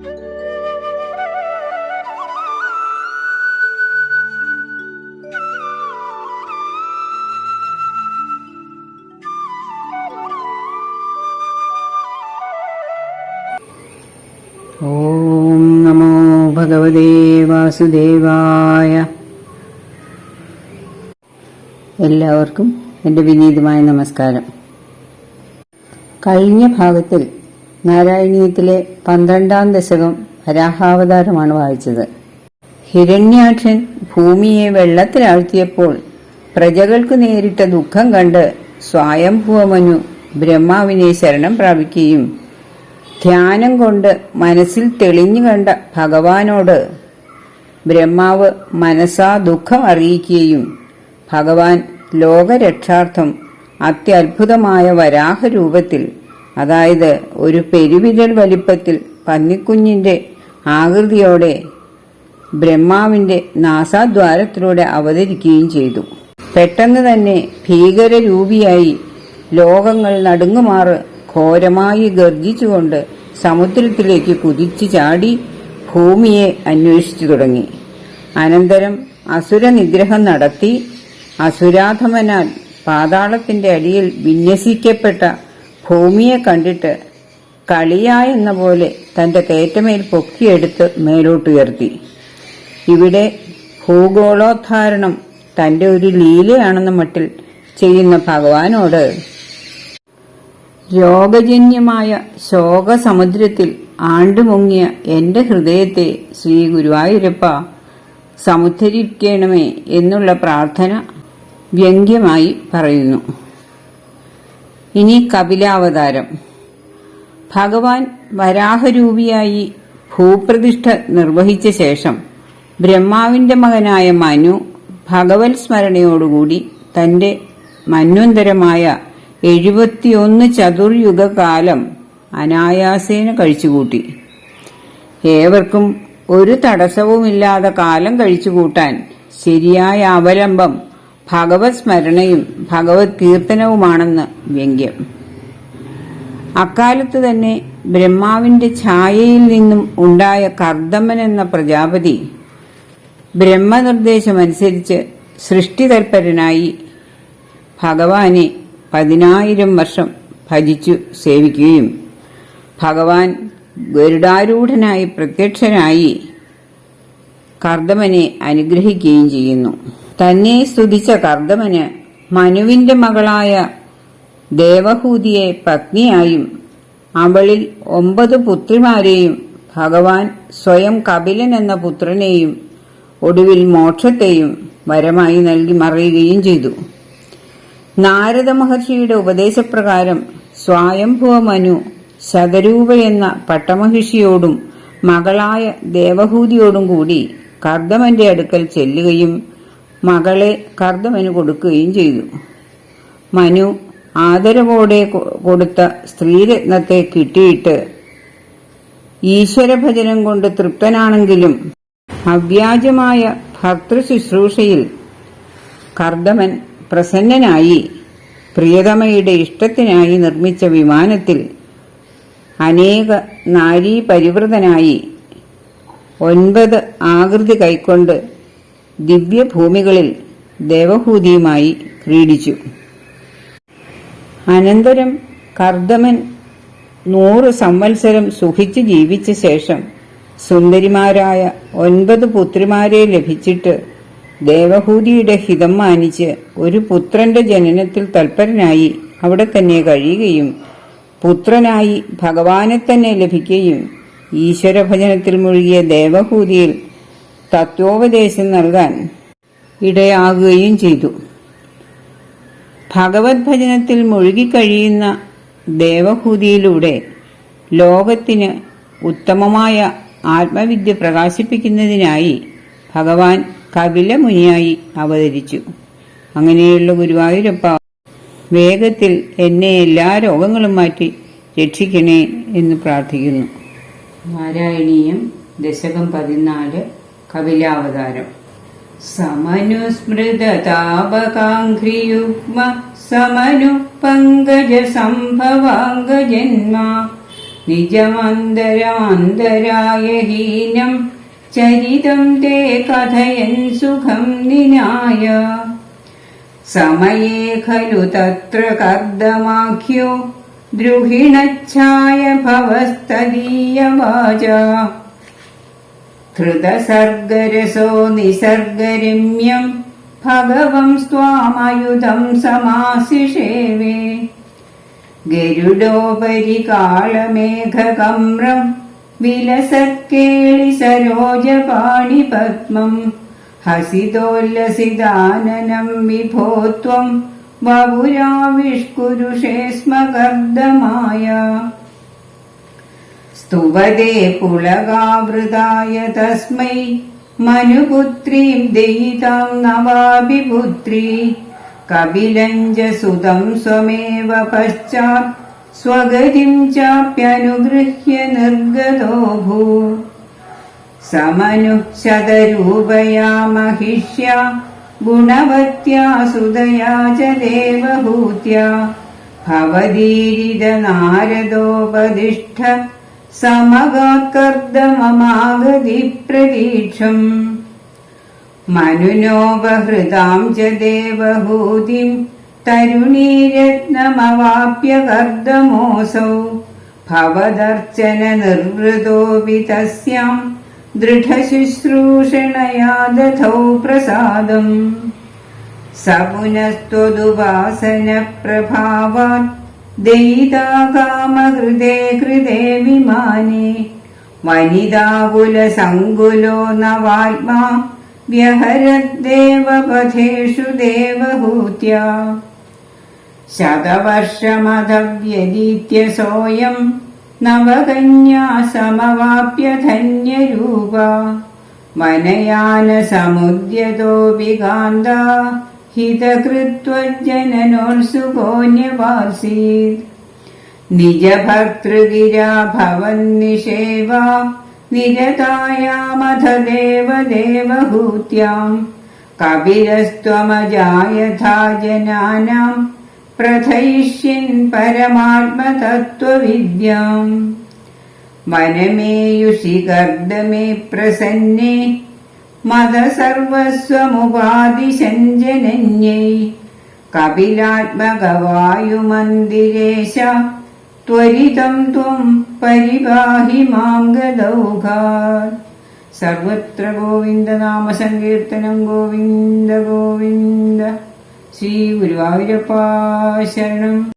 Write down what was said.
ഓം നമോ ഭഗവതേ വാസുദേവായ. എല്ലാവർക്കും എന്റെ വിനീതമായ നമസ്കാരം. കഴിഞ്ഞ ഭാഗത്തിൽ നാരായണീയത്തിലെ പന്ത്രണ്ടാം ദശകം വരാഹാവതാരമാണ് വായിച്ചത്. ഹിരണ്യാക്ഷൻ ഭൂമിയെ വെള്ളത്തിലാഴ്ത്തിയപ്പോൾ പ്രജകൾക്ക് നേരിട്ട ദുഃഖം കണ്ട് സ്വയംഭൂവമനു ബ്രഹ്മാവിനെ ശരണം പ്രാപിക്കുകയും ധ്യാനം കൊണ്ട് മനസ്സിൽ തെളിഞ്ഞു കണ്ട ഭഗവാനോട് ബ്രഹ്മാവ് മനസ്സാ ദുഃഖം അറിയിക്കുകയും ഭഗവാൻ ലോകരക്ഷാർത്ഥം അത്യത്ഭുതമായ വരാഹരൂപത്തിൽ അതായത് ഒരു പെരുവിരൽ വലിപ്പത്തിൽ പന്നിക്കുഞ്ഞിന്റെ ആകൃതിയോടെ ബ്രഹ്മാവിന്റെ നാസാദ്വാരത്തിലൂടെ അവതരിക്കുകയും ചെയ്തു. പെട്ടെന്ന് തന്നെ ഭീകരരൂപിയായി ലോകങ്ങൾ നടുങ്ങുമാറ് ഘോരമായി ഗർജിച്ചുകൊണ്ട് സമുദ്രത്തിലേക്ക് കുതിച്ചു ചാടി ഭൂമിയെ അന്വേഷിച്ചു തുടങ്ങി. അനന്തരം അസുരനിഗ്രഹം നടത്തി അസുരാധമനാൽ പാതാളത്തിന്റെ അടിയിൽ വിന്യസിക്കപ്പെട്ട ഭൂമിയെ കണ്ടിട്ട് കളിയായെന്ന പോലെ തന്റെ കയറ്റമേൽ പൊക്കിയെടുത്ത് മേലോട്ടുയർത്തി. ഇവിടെ ഭൂഗോളോദ്ധാരണം തന്റെ ഒരു ലീലയാണെന്ന മട്ടിൽ ചെയ്യുന്ന ഭഗവാനോട് രോഗജന്യമായ ശോകസമുദ്രത്തിൽ ആണ്ടുമുങ്ങിയ എന്റെ ഹൃദയത്തെ ശ്രീ ഗുരുവായൂരപ്പ സമുദ്ധരിക്കണമേ എന്നുള്ള പ്രാർത്ഥന വ്യംഗ്യമായി പറയുന്നു. ഇനി കപിലാവതാരം. ഭഗവാൻ വരാഹരൂപിയായി ഭൂപ്രതിഷ്ഠ നിർവഹിച്ച ശേഷം ബ്രഹ്മാവിന്റെ മകനായ മനു ഭഗവത് സ്മരണയോടുകൂടി തന്റെ മന്വന്തരമായ എഴുപത്തിയൊന്ന് ചതുർയുഗകാലം അനായാസേന കഴിച്ചുകൂട്ടി. ഏവർക്കും ഒരു തടസ്സവുമില്ലാതെ കാലം കഴിച്ചുകൂട്ടാൻ ശരിയായ അവലംബം ഭഗവത് സ്മരണയും ഭഗവത് കീർത്തനവുമാണെന്ന് വ്യംഗ്യം അക്കാലത്ത് തന്നെ ബ്രഹ്മാവിന്റെ ഛായയിൽ നിന്നും ഉണ്ടായ കർദമൻ എന്ന പ്രജാപതി ബ്രഹ്മനിർദ്ദേശമനുസരിച്ച് സൃഷ്ടിതൽപരനായി ഭഗവാനെ പതിനായിരം വർഷം ഭജിച്ചു സേവിക്കുകയും ഭഗവാൻ ഗരുഡാരൂഢനായി പ്രത്യക്ഷനായി കർദമനെ അനുഗ്രഹിക്കുകയും ചെയ്യുന്നു. തന്നെ സ്തുതിച്ച കർദമന് മനുവിന്റെ മകളായ ദേവഹൂതിയെ പത്നിയായും അവളിൽ ഒമ്പത് പുത്രിമാരെയും ഭഗവാൻ സ്വയം കപിലൻ എന്ന പുത്രനെയും ഒടുവിൽ മോക്ഷത്തെയും വരമായി നൽകി മറയുകയും ചെയ്തു. നാരദ മഹർഷിയുടെ ഉപദേശപ്രകാരം സ്വയംഭുവ മനു ശതരൂപ എന്ന പട്ടമഹിഷിയോടും മകളായ ദേവഹൂതിയോടും കൂടി കർദമന്റെ അടുക്കൽ ചെല്ലുകയും മകളെ കർദ്ദമന് കൊടുക്കുകയും ചെയ്തു. മനു ആദരവോടെ കൊടുത്ത സ്ത്രീരത്നത്തെ കിട്ടിയിട്ട് ഈശ്വരഭജനം കൊണ്ട് തൃപ്തനാണെങ്കിലും അവ്യാജമായ ഭർത്തൃശുശ്രൂഷയിൽ കർദമൻ പ്രസന്നനായി പ്രിയതമയുടെ ഇഷ്ടത്തിനായി നിർമ്മിച്ച വിമാനത്തിൽ അനേക നാരീ പരിവൃതനായി ഒൻപത് ആകൃതി കൈക്കൊണ്ട് ദിവ്യഭൂമികളിൽ ദേവഹൂതിയുമായി ക്രീഡിച്ചു. അനന്തരം കർദമൻ നൂറ് സംവത്സരം സുഖിച്ച് ജീവിച്ച ശേഷം സുന്ദരിമാരായ ഒൻപത് പുത്രിമാരെ ലഭിച്ചിട്ട് ദേവഹൂതിയുടെ ഹിതം മാനിച്ച് ഒരു പുത്രന്റെ ജനനത്തിൽ തൽപരനായി അവിടെ തന്നെ കഴിയുകയും പുത്രനായി ഭഗവാനെ തന്നെ ലഭിക്കുകയും ഈശ്വരഭജനത്തിൽ മുഴുകിയ ദേവഹൂതിയിൽ തത്വോപദേശം നൽകാൻ ഇടയാകുകയും ചെയ്തു. ഭഗവത് ഭജനത്തിൽ മുഴുകിക്കഴിയുന്ന ദേവഹൂതിയിലൂടെ ലോകത്തിന് ഉത്തമമായ ആത്മവിദ്യ പ്രകാശിപ്പിക്കുന്നതിനായി ഭഗവാൻ കപില മുനിയായി അവതരിച്ചു. അങ്ങനെയുള്ള ഗുരുവായൂരപ്പ വേഗത്തിൽ എന്നെ എല്ലാ രോഗങ്ങളും മാറ്റി രക്ഷിക്കണേ എന്ന് പ്രാർത്ഥിക്കുന്നു. നാരായണീയം ദശകം പതിനാല് കപിലാവതാരം സമനുസ്മൃതതാപകാഘ്രിയുഗ്മ സമനു പങ്കജ സംഭവാംഗജന്മ നിജമന്തരാന്തരായ ഹീനം ചരിതം തേ കഥയൻ സുഖം നിനായ. സമയേ ഖലു തത്ര കർദ്ദമാഖ്യോ ദ്രുഹിണച്ഛായ ഭവസ്തദീയവാച. ഹൃദസർഗരസോ നിസർഗരമ്യം. ഭഗവം സ്വാമയുധം സമാസിഷേവേ. ഗരുഡോപരി കാളമേഘകമ്രം. വിലസത്കേളി സരോജപാണി പത്മം ഹസിതോല്ലസിതാനനം വിഭോ ത്വം ബഹുരാവിഷ്കുരുഷേ സ്മ കർദ്ദമായ സ്തുവദേ പുളകാവൃതായ തസ്മൈ. മനുപുത്രീം ദയിതാം നവാഭിപുത്രീ. കപിലഞ്ജസുതം സ്വമേവ പശ്ചാത്. സ്വഗതിം ചാപ്യനുഗൃഹ്യ നിർഗതോ ഭൂ. സമനു ശതരൂപയാ മഹിഷ്യ ഗുണവത്യാ ച ദേവഭൂത്യാ. ഭവതീരിത നാരദോപതിഷ്ഠ സമഗാത്കർദ്ദമമാഗതിപ്രതീക്ഷम् മനുനോപഹൃതാം ച ദേവഭൂതിം തരുണീരത്നമവാപ്യകർദ്ദമോസौ ഭവദർച്ചന നിർവൃതോപി തസ്യാം ദൃഢശുശ്രൂഷണയാ ദധൗ പ്രസാദം. സപുനസ്ത്വദുപാസന പ്രഭാവാത് ദയിതാകാമഹൃദേ ഹൃദേ വിമാനി. വനിതാകുലസങ്കുലോ നവാത്മാ വ്യഹരദ്ദേവപഥേഷു ദേവഹൂത്യ. ശതവർഷമതവ്യതീത്യ സോയം നവകന്യാസമവാപ്യ ധന്യരൂപ വനയാനസമുദ്യതോ വികാന്ത धन्यरूपा वनयानसमुद्यतोऽपि कान्ता हितकृत्वजननोत्सुकोऽन्यवासीत् निजभर्तृगिरा भवन्निषेवा निरतायामथ देवदेवहूत्याम् कपिलस्त्वमजायथा जनानाम् प्रथयिष्यन् परमात्मतत्त्वविद्याम् वनमेयुषि गर्दमे प्रसन्ने मद सर्वस्वमुपादिशञ्जनन्यै कपिलात्मकवायुमन्दिरेश त्वरितम् त्वम् परिपाहि माम् गदौघात् സർവത്ര ഗോവിന്ദനാമ സങ്കീർത്തനം ഗോവിന്ദ ഗോവിന്ദ ശ്രീ ഗുരുവായൂരപ്പ ശരണം